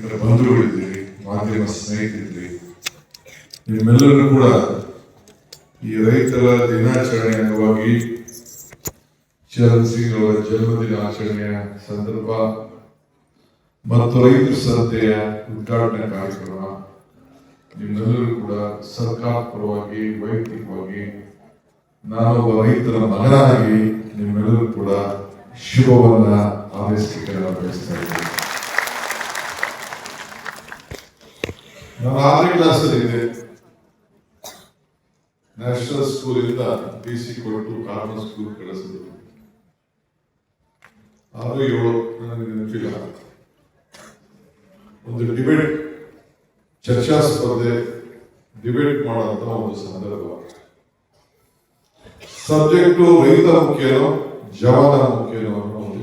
ಇದರ ಬಂಧುಗಳಿದ್ದೀರಿ ಮಾಧ್ಯಮ ಸ್ನೇಹಿತರಿದ್ದೀರಿ ನಿಮ್ಮೆಲ್ಲರೂ ಕೂಡ ಈ ರೈತರ ದಿನಾಚರಣೆ ಅಂಗವಾಗಿ ಚರಣ್ ಸಿಂಗ್ ಅವರ ಜನ್ಮದಿನ ಆಚರಣೆಯ ಸಂದರ್ಭ ಮತ್ತು ರೈತರ ಸಂತೆಯ ಉದ್ಘಾಟನಾ ಕಾರ್ಯಕ್ರಮ ನಿಮ್ಮೆಲ್ಲರೂ ಕೂಡ ಸರ್ಕಾರ ಪರವಾಗಿ, ವೈಯಕ್ತಿಕವಾಗಿ ನಾನೊಬ್ಬ ರೈತರ ಮಗನಾಗಿ ನಿಮ್ಮೆಲ್ಲರೂ ಕೂಡ ಶುಭವನ್ನ ಹಾರೈಸಲಿಕ್ಕೆ ನಾನು ಬಯಸ್ತಾ ಇದ್ದೇನೆ. ನಾನು ಆರನೇ ಕ್ಲಾಸಲ್ಲಿ ಇದೆ ನ್ಯಾಷನಲ್ ಸ್ಕೂಲಿಂದ ಬಿ ಸಿ ಕೊಟ್ಟು ಕಾಮನ್ ಸ್ಕೂಲ್ ಕಳಿಸಿದ್ರು. ಆರು ಏಳು ಒಂದು ಡಿಬೇಟ್ ಚರ್ಚಾ ಸ್ಪರ್ಧೆ ಡಿಬೇಟ್ ಮಾಡುವಂತ ಒಂದು ಸಂದರ್ಭ. ಸಬ್ಜೆಕ್ಟು ರೈತ ಮುಖ್ಯನೋ ಜವಾನ ಮುಖ್ಯನೋ ಅನ್ನೋ ಒಂದು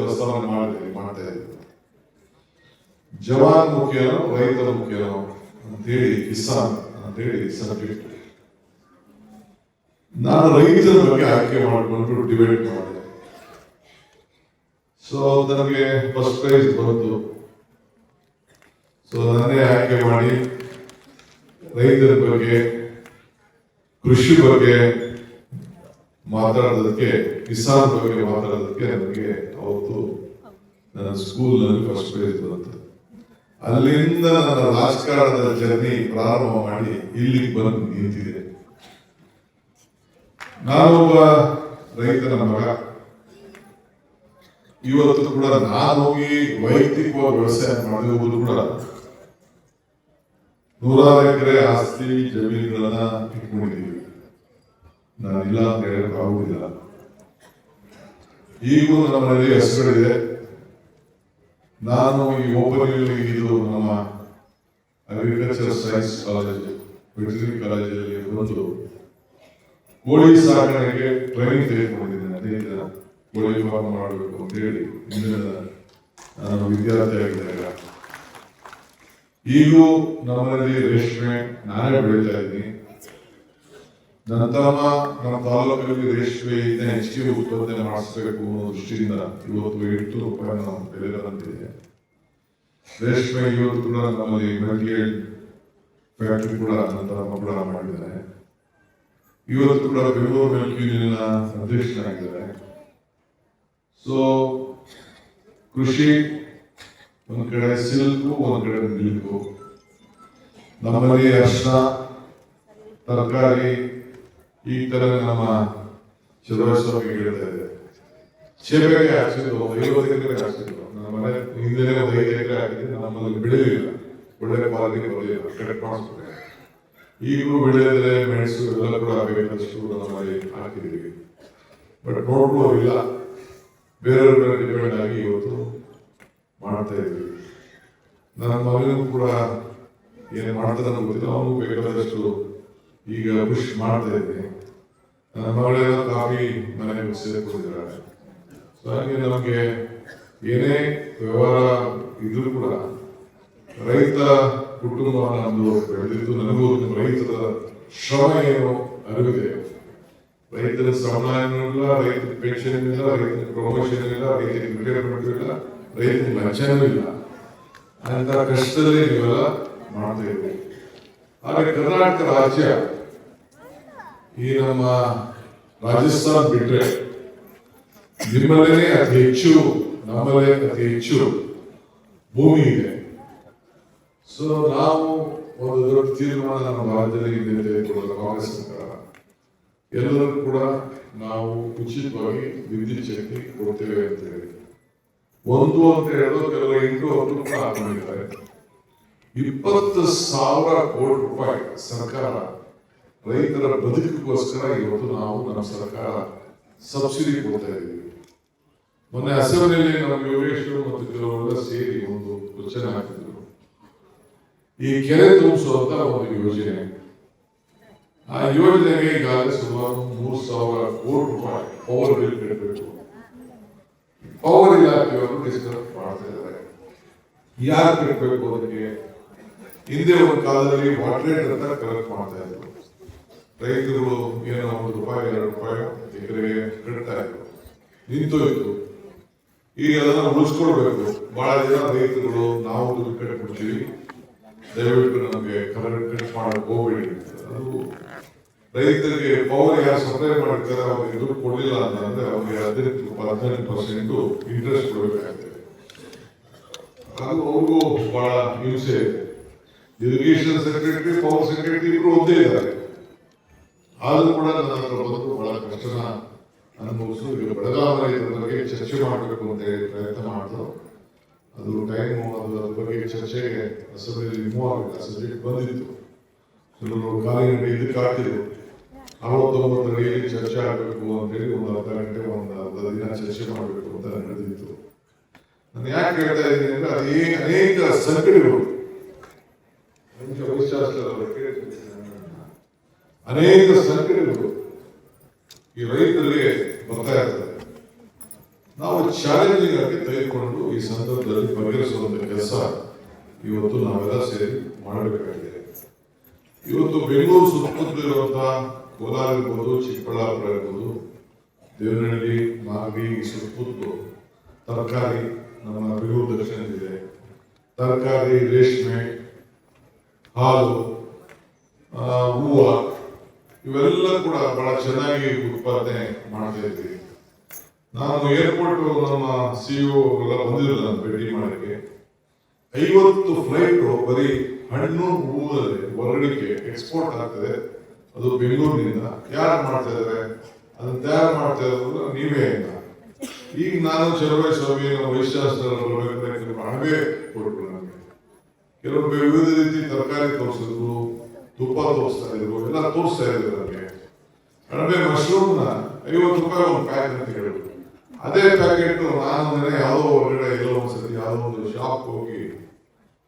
ಪ್ರಸ್ತಾವನೆ ಮಾಡಿದೆ, ಮಾಡ್ತಾ ಇದ್ದೆ ಜವಾನ್ ಮುಖ್ಯನೋ, ರೈತ ಮುಖ್ಯನೋ ಅಂತೇಳಿ ಕಿಸಾನ್, ಅಂತೇಳಿ ಸಬ್ಜೆಕ್ಟ್ ನಾನು ರೈತರ ಬಗ್ಗೆ ಆಯ್ಕೆ ಮಾಡಿಕೊಂಡು ಡಿಬೇಟ್ ಮಾಡಿದೆ. ಸೊ ನನಗೆ ಫಸ್ಟ್ ಪ್ರೈಸ್ ಬಂತು. ಸೊ ನನ್ನೇ ಆಯ್ಕೆ ಮಾಡಿ ರೈತರ ಬಗ್ಗೆ, ಕೃಷಿ ಬಗ್ಗೆ ಮಾತಾಡೋದಕ್ಕೆ, ಕಿಸಾನ್ ಬಗ್ಗೆ ಮಾತಾಡೋದಕ್ಕೆ ನನಗೆ ಅವತ್ತು ನನ್ನ ಸ್ಕೂಲ್ನಲ್ಲಿ ಫಸ್ಟ್ ಪ್ರೈಸ್ ಬಂತು. ಅಲ್ಲಿಂದ ನನ್ನ ರಾಜಕಾರಣದ ಜರ್ನಿ ಪ್ರಾರಂಭ ಮಾಡಿ ಇಲ್ಲಿಗೆ ಬಂದು ನಿಂತಿದೆ. ನಾನೊಬ್ಬ ರೈತನ ಮಗ. ಇವತ್ತು ಕೂಡ ನಾನು ಹೋಗಿ ವೈಯಕ್ತಿಕವಾಗಿ ವ್ಯವಸಾಯ ಮಾಡಿರುವುದು ಕೂಡ ನೂರಾರು ಎಕರೆ ಆಸ್ತಿ ಜಮೀನುಗಳನ್ನ ಇಟ್ಕೊಂಡಿದ್ದೀವಿ. ನಾನಿಲ್ಲ ಅಂತ ಹೇಳಕ್ ಆಗುದಿಲ್ಲ ಈಗೂ ನಮ್ಮಲ್ಲಿ ಹೆಸರುಗಳಿದೆ. ನಾನು ಈ ಓಪನ್ ಇದು ನಮ್ಮ ಅಗ್ರಿಕಲ್ಚರ್ ಸೈನ್ಸ್ ಕಾಲೇಜ್ ವೆಟರ್ನರಿ ಕಾಲೇಜಲ್ಲಿ ಒಂದು ಕೋಳಿ ಸಾಕಣೆಗೆ ಟ್ರೈನಿಂಗ್ ತೆಗೆದುಕೊಂಡಿದ್ದೇನೆ. ಅದೇ ದಿನ ಕೋಳಿ ಫಾರ್ಮ್ ಮಾಡಬೇಕು ಅಂತ ಹೇಳಿ ಇಂದಿನ ನಾನು ವಿದ್ಯಾರ್ಥಿ ಆಗಿದ್ದಾಗ ಈಗೂ ನಮ್ಮಲ್ಲಿ ರೇಷ್ಮೆ ನಾನೇ ಬೆಳೀತಾ ಇದ್ದೀನಿ. ನನ್ನ ತಮ್ಮ ನಮ್ಮ ತಾಲೂಕಲ್ಲಿ ರೇಷ್ಮೆ ಇದೆ ಹೆಚ್ಚಿಗೆ ಉತ್ಪಾದನೆ ಮಾಡಿಸಬೇಕು ಅನ್ನೋ ದೃಷ್ಟಿಯಿಂದ ಇವತ್ತು ಎಂಟು ರೂಪಾಯಿ ನಾವು ಬೆಲೆ ಬಂದಿದೆ ರೇಷ್ಮೆ ಇವತ್ತು ಕೂಡ ನಮ್ಮಲ್ಲಿ ಮೆಟೀರಿಯಲ್ ಫ್ಯಾಕ್ಟರಿ ಕೂಡ ನನ್ನ ತಮ್ಮ ಕೂಡ ಮಾಡಿದ್ದಾರೆ ಇವತ್ತು ಕೂಡ ಬೆಂಗಳೂರು ಮಿಲ್ಕ್ ಯೂನಿಯನ್ ಅಧ್ಯಕ್ಷರಾಗಿದ್ದಾರೆ ಸೊ ಕೃಷಿ ಒಂದ್ ಕಡೆ ಸಿಲ್ಕು ಒಂದ್ ಕಡೆ ಮಿಲ್ಕು ನಮ್ಮಲ್ಲಿ ಅರ್ಶನ ತರಕಾರಿ ಈ ತರ ನಮ್ಮ ಚಲುವರಿಗೆ ಹೇಳ್ತಾ ಇದೆ ಸೇವೆಗೆ ಹಾಕ್ಸಿದ್ರು, ಒಂದು ಐವತ್ತು ಎಕರೆ ಹಾಕ್ಸಿದ್ರು. ನಮ್ಮ ಮನೆ ಹಿಂದೆ ಒಂದು ಐದು ಎಕರೆ ಹಾಕಿದ್ರೆ ನಮ್ಮಲ್ಲಿ ಬೆಳೆಯಲಿಲ್ಲ ಒಳ್ಳೆ ಕ್ವಾಲಿಟಿ ಬರಲಿಲ್ಲ ಕರೆಕ್ಟ್ ಮಾಡಿಸ್ತಾರೆ ಈಗಲೂ ಬೆಳೆದರೆ ಮೆಣಸು ಎಲ್ಲ ಕೂಡ ಬೇಕಾದಷ್ಟು ಕೂಡ ನಮ್ಮಲ್ಲಿ ಹಾಕಿದ್ದೀವಿ. ಬಟ್ ನೋಡ್ಲು ಇಲ್ಲ ಬೇರೆಯವ್ರ ಮೇಲೆ ಡಿಪೆಂಡ್ ಆಗಿ ಇವತ್ತು ಮಾಡ್ತಾ ಇದ್ವಿ ನನ್ನ ಮಗನಿಗೂ ಕೂಡ ಏನು ಮಾಡ್ತದೆ ಅಂತ ಗೊತ್ತಿಲ್ಲ. ಅವನು ಬೇಕಾದಷ್ಟು ಈಗ ಪುಷ್ ಮಾಡ್ತಾ ಇದ್ದೀನಿ. ನನ್ನ ಮಗಳೆಲ್ಲ ಕಾಫಿ ಮನೆಗೆ ಸೇರಿಕೊಂಡಿದ್ದಾರೆ ಸೊ ಹಾಗೆ ನಮಗೆ ಏನೇ ವ್ಯವಹಾರ ಇದ್ರೂ ಕೂಡ ರೈತ ಕುಟುಂಬ ನಮ್ಮದು ಬೆಳೆದಿದ್ದು ನನಗೂ ರೈತರ ಶ್ರಮ ಏನು ಅರಿವಿದೆ. ರೈತರ ಶ್ರಮ ಏನಿಲ್ಲ ರೈತರ ಪೆನ್ಷನ್ ಇಲ್ಲ ರೈತರ ಪ್ರಮೋಷನ್ ಇಲ್ಲ ರೈತರಿಗೆ ರಿಟೈರ್ಮೆಂಟ್ ಇಲ್ಲ ರೈತರಿಗೆ ಲಂಚನೂ ಇಲ್ಲ. ಅಂತ ಕಷ್ಟದಲ್ಲಿ ನೀವೆಲ್ಲ ಮಾಡ್ತಾ ಇದ್ದೀವಿ ಹಾಗೆ ಕರ್ನಾಟಕ ರಾಜ್ಯ ಈ ನಮ್ಮ ರಾಜಸ್ಥಾನ ಬಿಟ್ರೆ ನಿಮ್ಮಲ್ಲೇ ಅತಿ ಹೆಚ್ಚು ನಮ್ಮಲ್ಲೇ ಅತಿ ಹೆಚ್ಚು ಭೂಮಿ ಇದೆ. ಸೊ ನಾವು ಒಂದು ದೊಡ್ಡ ತೀರ್ಮಾನ ನಮ್ಮ ಭಾರತದಲ್ಲಿ ಹಿಂದೆ ತೆಗೆದುಕೊಳ್ಳಲು ಕಾಂಗ್ರೆಸ್ ಸರ್ಕಾರ. ಎಲ್ಲರೂ ಕೂಡ ನಾವು ಉಚಿತವಾಗಿ ವಿದ್ಯುತ್ ಶಕ್ತಿ ಕೊಡ್ತೇವೆ ಅಂತ ಹೇಳಿ. ಒಂದು ಅಂತ ಹೇಳೋದು ಕೆಲವರು ಎಂಟು ಹತ್ತು ಕೂಡ ಹಾಕೊಂಡಿದ್ದಾರೆ. ಇಪ್ಪತ್ತು ಸಾವಿರ ಕೋಟಿ ರೂಪಾಯಿ ಸರ್ಕಾರ ರೈತರ ಬದುಕಿಗೋಸ್ಕರ ಇವತ್ತು ನಾವು ನಮ್ಮ ಸರ್ಕಾರ ಸಬ್ಸಿಡಿ ಕೊಡ್ತಾ ಇದ್ದೀವಿ ಮೊನ್ನೆ ಅಸೆಂಬ್ಲಿಯಲ್ಲಿ ನಮ್ಮ ಯೋಗೇಶ್ವರ ಮತ್ತು ಕೆಲವರೆಲ್ಲ ಸೇರಿ ಒಂದು ಯೋಚನೆ ಹಾಕಿದ್ರು. ಈ ಕೆರೆ ತುಂಬಿಸುವಂತ ಒಂದು ಯೋಜನೆ. ಆ ಯೋಜನೆಗೆ ಈಗಾಗಲೇ ಸುಮಾರು ಮೂರು ಸಾವಿರ ಕೋಟಿ ರೂಪಾಯಿ ಪವರ್ ಬಿಲ್ ಕಟ್ಟಬೇಕು ಪವರ್ ಇಲಾಖೆಯವರು ಡಿಸ್ಕಸ್ ಮಾಡ್ತಾ ಇದ್ದಾರೆ. ಯಾರು ಕಟ್ಟಬೇಕು ಅದಕ್ಕೆ? ಹಿಂದೆ ಒಂದು ಕಾಲದಲ್ಲಿ ವಾಟರ್ ಅಂತ ಕಲೆಕ್ಟ್ ಮಾಡ್ತಾ ಇದ್ರು. ರೈತರು ಏನೋ ಒಂದು ರೂಪಾಯಿ, ಎರಡು ರೂಪಾಯಿ ಎಕರೆಗೆ ಕಟ್ತಾ ಇದ್ರು. ನಿಂತೋಯ್ತು. ಈಗ ಅದನ್ನ ಉಳಿಸ್ಕೊಳ್ಬೇಕು. ಬಹಳ ಜನ ರೈತರುಗಳು ನಾವು ದುಡ್ಡು ಕಟ್ಬಿಡ್ತೀವಿ. ದಯವಿಟ್ಟು ನಮಗೆ ಕರೆಂಟ್ ಕಟ್ ಹೋಗ್ಬೇಡಿ ಅದು ರೈತರಿಗೆ ಪವರ್ ಯಾರು ಸಪ್ಲೈ ಮಾಡ್ತಾರೆ ಅವ್ರಿಗೆ ದುಡ್ಡು ಕೊಡಲಿಲ್ಲ ಅಂತಂದ್ರೆ ಅವ್ರಿಗೆ ಹದಿನೆಂಟು ಹದಿನೆಂಟು ಪರ್ಸೆಂಟ್ ಇಂಟ್ರೆಸ್ಟ್ ಕೊಡಬೇಕಾಗ್ತದೆ. ಅದು ಅವ್ರಿಗೂ ಬಹಳ ಹಿಂಸೆ. ಇದೆ ಇರಿಗೇಷನ್ ಸೆಕ್ರೆಟರಿ ಪವರ್ ಸೆಕ್ರೆಟರಿ ಇಬ್ರು ಒಂದೇ ಇದ್ದಾರೆ. ಆದ್ರೂ ಕೂಡ ನನ್ನ ಬದುಕು ಬಂದು ಬಹಳ ಕಷ್ಟನ ಅನುಭವಿಸು ಈಗ ಬೆಳಗಾವಿ ಬಗ್ಗೆ ಚರ್ಚೆ ಮಾಡಬೇಕು ಅಂತ ಹೇಳಿ ಪ್ರಯತ್ನ ಮಾಡಿದ್ರು ಅದು ಟೈಮ್ ಅದರ ಬಗ್ಗೆ ಚರ್ಚೆ ಅಸೆಂಬ್ಲಿಯಲ್ಲಿ ಮೂವ್ ಆಗಬೇಕು ಸಬ್ಜೆಕ್ಟ್ ಬಂದಿತ್ತು. ಕೆಲವರು ಕಾಲಿ ಗಂಟೆ ಇದಕ್ಕೆ ಆಗ್ತಿದ್ರು ಅರವತ್ತೊಂಬತ್ತು ಅಡಿಯಲ್ಲಿ ಚರ್ಚೆ ಆಗಬೇಕು ಅಂತೇಳಿ ಒಂದು ಅರ್ಧ ಗಂಟೆ, ಒಂದು ಅರ್ಧ ದಿನ ಚರ್ಚೆ ಮಾಡಬೇಕು ಅಂತ ನಡೆದಿತ್ತು. ನಾನು ಯಾಕೆ ಹೇಳ್ತಾ ಇದ್ದೀನಿ ಅಂದ್ರೆ ಅದೇ ಅನೇಕ ಸಂಕಟಗಳು. ಅನೇಕ ವೈಸ್ ಚಾನ್ಸಲರ್ ಅವರು ಕೇಳಿದ್ರು. ಅನೇಕ ಸಂಕಟಗಳು ಈ ರೈತರಿಗೆ ಬರ್ತಾ ಇರ್ತದೆ. ನಾವು ಚಾಲೆಂಜಿಂಗ್ ಆಗಿ ತೆಗೆದುಕೊಂಡು ಈ ಸಂದರ್ಭದಲ್ಲಿ ಬಗೆಹರಿಸುವಂತ ಕೆಲಸ ಇವತ್ತು ನಾವೆಲ್ಲ ಸೇರಿ ಮಾಡಬೇಕಾಗಿದೆ. ಇವತ್ತು ಬೆಂಗಳೂರು ಸುತ್ತಮುತ್ತ ಇರುವಂತಹ ಕೋಲಾರ ಇರ್ಬೋದು, ಚಿಕ್ಕಬಳ್ಳಾಪುರ ಇರ್ಬೋದು, ದೇವನಹಳ್ಳಿ, ಮಾಗಡಿ, ಈ ಸುತ್ತಮುತ್ತಲು ತರಕಾರಿ ನಮ್ಮ ಬೆಂಗಳೂರು ದಕ್ಷಿಣದಲ್ಲಿದೆ. ತರಕಾರಿ, ರೇಷ್ಮೆ, ಹಾಲು ಹೂವು ಇವೆಲ್ಲ ಕೂಡ ಬಹಳ ಚೆನ್ನಾಗಿ ಉತ್ಪಾದನೆ ಮಾಡ್ತಾ ಇದ್ದೀವಿ. ನಾನು ಏರ್ಪೋರ್ಟ್ ನಮ್ಮ ಸಿಇಒ ಎಲ್ಲ ಬಂದಿರಲಿಲ್ಲ ಭೇಟಿ ಮಾಡಕ್ಕೆ. ಐವತ್ತು ಫ್ಲೈಟ್ ಬರೀ ಹಣ್ಣು ಹೂವಲ್ಲಿ ಹೊರಗಡೆಗೆ ಎಕ್ಸ್ಪೋರ್ಟ್ ಆಗ್ತದೆ. ಅದು ಬೆಂಗಳೂರಿನಿಂದ. ಯಾರು ಮಾಡ್ತಾ ಇದ್ದಾರೆ? ಅದನ್ನ ತಯಾರು ಮಾಡ್ತಾ ಇರೋದು ನೀವೇ ಅಂತ. ಈಗ ನಾನು ಚಲವೇ ಸ್ವಾಮಿ ಕೆಲವು ಹಣವೇ ಕೊಟ್ಟರು ನನಗೆ ಕೆಲವು ವಿವಿಧ ರೀತಿ ತರಕಾರಿ ತೋರಿಸಿದ್ರು ತುಪ್ಪ ತೋರಿಸ್ತಾ ಇದ್ರು ಎಲ್ಲ ತೋರಿಸ್ತಾ ಇದ್ರು ನನಗೆ ಕಡಿಮೆ ಮಶ್ರೂಮ್ನ ಐವತ್ತು ರೂಪಾಯಿ ಒಂದು ಪ್ಯಾಕ್ ಅಂತ ಹೇಳಿದ್ರು ಅದೇ ಪ್ಯಾಕೆಟ್ ನಾನು ನನಗೆ ಯಾವುದೋ ಹೊರಗಡೆ ಎಲ್ಲೋ ಒಂದ್ಸತಿ ಯಾವುದೋ ಒಂದು ಶಾಪ್ ಹೋಗಿ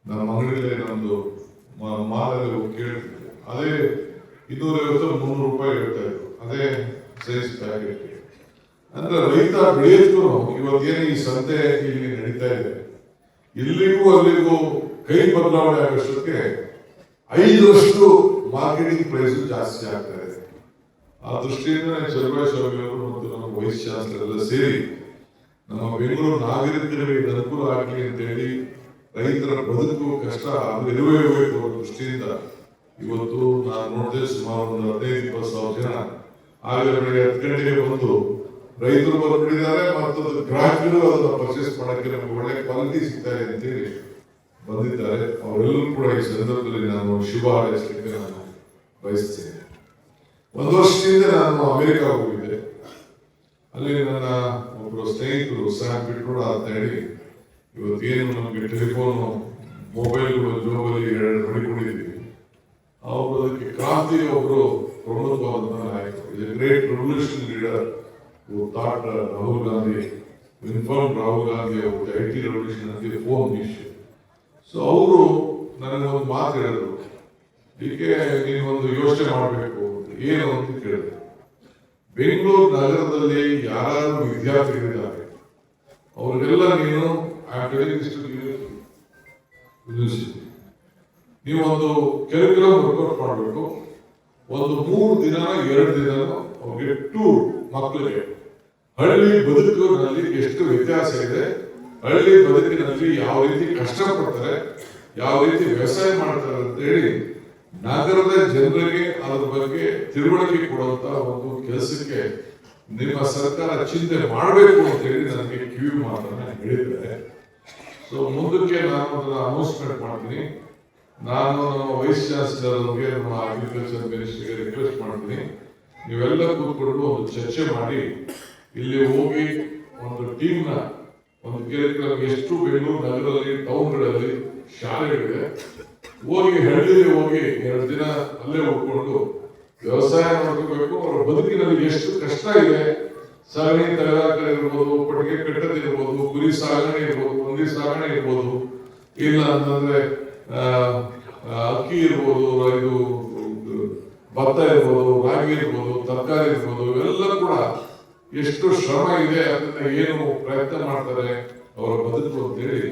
ನಮ್ಮ ಅಂಗಡಿಯಲ್ಲಿ ನಮ್ದು ಮ- ಮಾಲಲ್ಲಿ ಹೋಗಿ ಕೇಳ್ತಿದ್ದೆ ಅದೇ ಇನ್ನೂರೈವತ್ತು ಮುನ್ನೂರು ರೂಪಾಯಿ ಹೇಳ್ತಾ ಇದ್ರು ಅದೇ ಸೈಜ್ ಪ್ಯಾಕೆಟ್ ಅಂದ್ರೆ ರೈತ ಬೆಳೆಯೋದಕ್ಕೂ ಇವತ್ತೇನು ಈ ಸಂತೆ ಇಲ್ಲಿ ನಡೀತಾ ಇದೆ ಇಲ್ಲಿಗೂ ಅಲ್ಲಿಗೂ ಕೈ ಬದಲಾವಣೆ ಆಗೋಷ್ಟಕ್ಕೆ ಐದರಷ್ಟು ಮಾರ್ಕೆಟಿಂಗ್ ಪ್ರೈಸ್ ಜಾಸ್ತಿ ಆಗ್ತಾ ಆ ದೃಷ್ಟಿಯಿಂದ ಚಲುವೈ ಸ್ವಾಮಿ ಅವರು ಮತ್ತು ನಮ್ಮ ವೈಸ್ ಚಾನ್ಸಲರ್ ಎಲ್ಲ ಸೇರಿ ನಮ್ಮ ಬೆಂಗಳೂರು ನಾಗರಿಕರಿಗೆ ಅನುಕೂಲ ಆಗಲಿ ಅಂತ ಹೇಳಿ ರೈತರ ಬದುಕು ಕಷ್ಟ ಅದು ಇರುವೇ ಇರಬೇಕು ಅನ್ನೋ ದೃಷ್ಟಿಯಿಂದ ಇವತ್ತು ನಾನು ನೋಡಿದೆ ಸುಮಾರು ಒಂದು ಹದಿನೈದು, ಇಪ್ಪತ್ತು ಸಾವಿರ ಜನ. ಆಗಲೇ ಬೆಳಗ್ಗೆ ಹತ್ತು ಗಂಟೆಗೆ ಬಂದು ರೈತರು ಬಂದ್ಬಿಟ್ಟಿದ್ದಾರೆ ಮತ್ತು ಗ್ರಾಹಕರು ಅದನ್ನು ಪರ್ಚೇಸ್ ಮಾಡೋಕ್ಕೆ ನಮಗೆ ಒಳ್ಳೆ ಕ್ವಾಲಿಟಿ ಸಿಗ್ತಾ ಇದೆ ಅಂತೇಳಿ ಬಂದಿದ್ದಾರೆ. ಅವರೆಲ್ಲರೂ ಕೂಡ ಈ ಸಂದರ್ಭದಲ್ಲಿ ನಾನು ಶುಭ ಹಾರೈಸಲಿಕ್ಕೆ ನಾನು ಬಯಸ್ತೇನೆ. ಒಂದು ವರ್ಷದಿಂದ ನಾನು ಅಮೆರಿಕ ಹೋಗಿದ್ದೆ. ಅಲ್ಲಿ ನನ್ನ ಒಬ್ಬರು ಸ್ನೇಹಿತರು ಸ್ಯಾಮ್ ಬಿಟ್ಕೊಂಡು ಅಂತ ಹೇಳಿ ಇವತ್ತೇನು ನಮಗೆ ಟೆಲಿಫೋನು ಮೊಬೈಲ್ಗಳು ಜೋಬಲ್ಲಿ ಎರಡು ಮಡಿಕೊಂಡಿದ್ದೀವಿ ಅವರು ಅದಕ್ಕೆ ಕ್ರಾಂತಿ ಒಬ್ಬರು ಪ್ರಮುಖವಾದ ಆಯಿತು ಇದು great revolution leader thought Rahul Gandhi Rahul Gandhi ಅವರು ಐ ಟಿ ರೆವಲ್ಯೂಷನ್ ಅಂತ ಫೋನ್ ಇಶ್ಯೂ ಸೊ ಅವರು ನನಗೆ ಒಂದು ಮಾತು ಹೇಳಿದ್ರು. ಹೀಗೆ ನೀವೊಂದು ಯೋಚನೆ ಮಾಡಬೇಕು ಏನು ಅಂತ ಕೇಳಿದೆ ಬೆಂಗಳೂರು ನಗರದಲ್ಲಿ ಯಾರು ವಿದ್ಯಾರ್ಥಿಗಳಿದ್ದಾರೆ, ಅವರಿಗೆಲ್ಲ ನೀನು ನೀವೊಂದು ನೀವು ಒಂದು ಕೆರಿಕ್ಯುಲಮ್ ವರ್ಕೌಟ್ ಮಾಡಬೇಕು. ಒಂದು ಮೂರು ದಿನ, ಎರಡು ದಿನ ಅವ್ರಿಗೆ ಟೂರ್ ಮಕ್ಕಳಿಗೆ. ಹಳ್ಳಿ ಬದುಕಿನಲ್ಲಿ ಎಷ್ಟು ವ್ಯತ್ಯಾಸ ಇದೆ ಹಳ್ಳಿ ಬದುಕಿನಲ್ಲಿ ಯಾವ ರೀತಿ ಕಷ್ಟಪಡ್ತಾರೆ, ಯಾವ ರೀತಿ ವ್ಯವಸಾಯ ಮಾಡ್ತಾರೆ ಅಂತ ಹೇಳಿ ನಗರದ ಜನರಿಗೆ ಅದರ ಬಗ್ಗೆ ತಿಳುವಳಿಕೆ ಕೊಡುವಂತ ಒಂದು ಕೆಲಸಕ್ಕೆ ನಿಮ್ಮ ಸರ್ಕಾರ ಚಿಂತೆ ಮಾಡಬೇಕು ಅಂತ ಹೇಳಿ ನನಗೆ ಕಿವಿ ಮಾತನ್ನ ಹೇಳಿದ್ದಾರೆ. ಸೊ ಮುಂದಕ್ಕೆ ನಾನು ಅದನ್ನ ಅನೌನ್ಸ್ಮೆಂಟ್ ಮಾಡ್ತೀನಿ. ನಾನು ನಮ್ಮ ವೈಸ್ ಚಾನ್ಸಲರ್ ಅವರಿಗೆ, ನಮ್ಮ ಅಗ್ರಿಕಲ್ಚರ್ ಮಿನಿಸ್ಟರ್ಗೆ ರಿಕ್ವೆಸ್ಟ್ ಮಾಡ್ತೀನಿ. ನೀವೆಲ್ಲ ಕೂತ್ಕೊಂಡು ಒಂದು ಚರ್ಚೆ ಮಾಡಿ, ಇಲ್ಲಿ ಹೋಗಿ ಒಂದು ಟೀಮ್ನ ಒಂದು ಕೇಳಿದ್ರೆ ಎಷ್ಟು ಬೆಂಗಳೂರು ನಗರದಲ್ಲಿ ಟೌನ್ಗಳಲ್ಲಿ ಶಾಲೆಗಳಿದೆ ಹೋಗಿ ಹಳ್ಳಿಗೆ ಹೋಗಿ ಎರಡು ದಿನ ಅಲ್ಲೇ ಹೋಗ್ಕೊಂಡು ವ್ಯವಸಾಯ ಮಾಡ್ಕೋಬೇಕು. ಅವರ ಬದುಕಿನಲ್ಲಿ ಎಷ್ಟು ಕಷ್ಟ ಇದೆ. ಸಗಣಿ ತರಕಾರಿ ಇರ್ಬೋದು, ಕೊಟ್ಟಿಗೆ ಕಟ್ಟದಿರ್ಬೋದು ಕುರಿ ಸಾಗಣೆ ಇರ್ಬೋದು ಹಂದಿ ಸಾಗಣೆ ಇರ್ಬೋದು. ಇಲ್ಲ ಅಂತಂದ್ರೆ ಅಕ್ಕಿ ಇರ್ಬೋದು ಇದು ಭತ್ತ ಇರ್ಬೋದು, ರಾಗಿ ಇರ್ಬೋದು, ತರಕಾರಿ ಇರ್ಬೋದು, ಇವೆಲ್ಲ ಕೂಡ ಎಷ್ಟು ಶ್ರಮ ಇದೆ ಅದನ್ನ ಏನು ಪ್ರಯತ್ನ ಮಾಡ್ತಾರೆ, ಅವರ ಬದುಕು ಅಂತೇಳಿ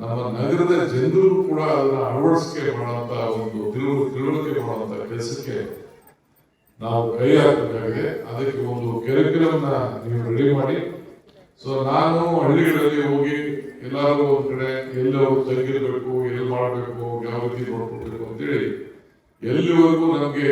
ನಮ್ಮ ನಗರದ ಜನರು ಕೂಡ ಅದನ್ನ ಅಳವಡಿಸಿಕೆ ಮಾಡುವಂತ ಒಂದು ತಿಳುವ, ತಿಳುವಳಿಕೆ ಮಾಡುವಂತ ಕೆಲಸಕ್ಕೆ ನಾವು ಕೈ ಹಾಕಬೇಕಾಗಿದೆ. ಅದಕ್ಕೆ ಒಂದು ಕೆರಿಕ್ಯುಲಮ್ನ ನೀವು ರೆಡಿ ಮಾಡಿ. ಸೊ ನಾನು ಹಳ್ಳಿಗಳಲ್ಲಿ ಹೋಗಿ ಎಲ್ಲಾರು ಒಂದ್ ಕಡೆ ಎಲ್ಲಿ ತಗ್ಗಿರ್ಬೇಕು ಎಲ್ಲಿ ಮಾಡಬೇಕು, ಯಾವ ರೀತಿ ನೋಡ್ಕೊಳ್ಬೇಕು ಅಂತೇಳಿ ಎಲ್ಲಿವರೆಗೂ ನಮಗೆ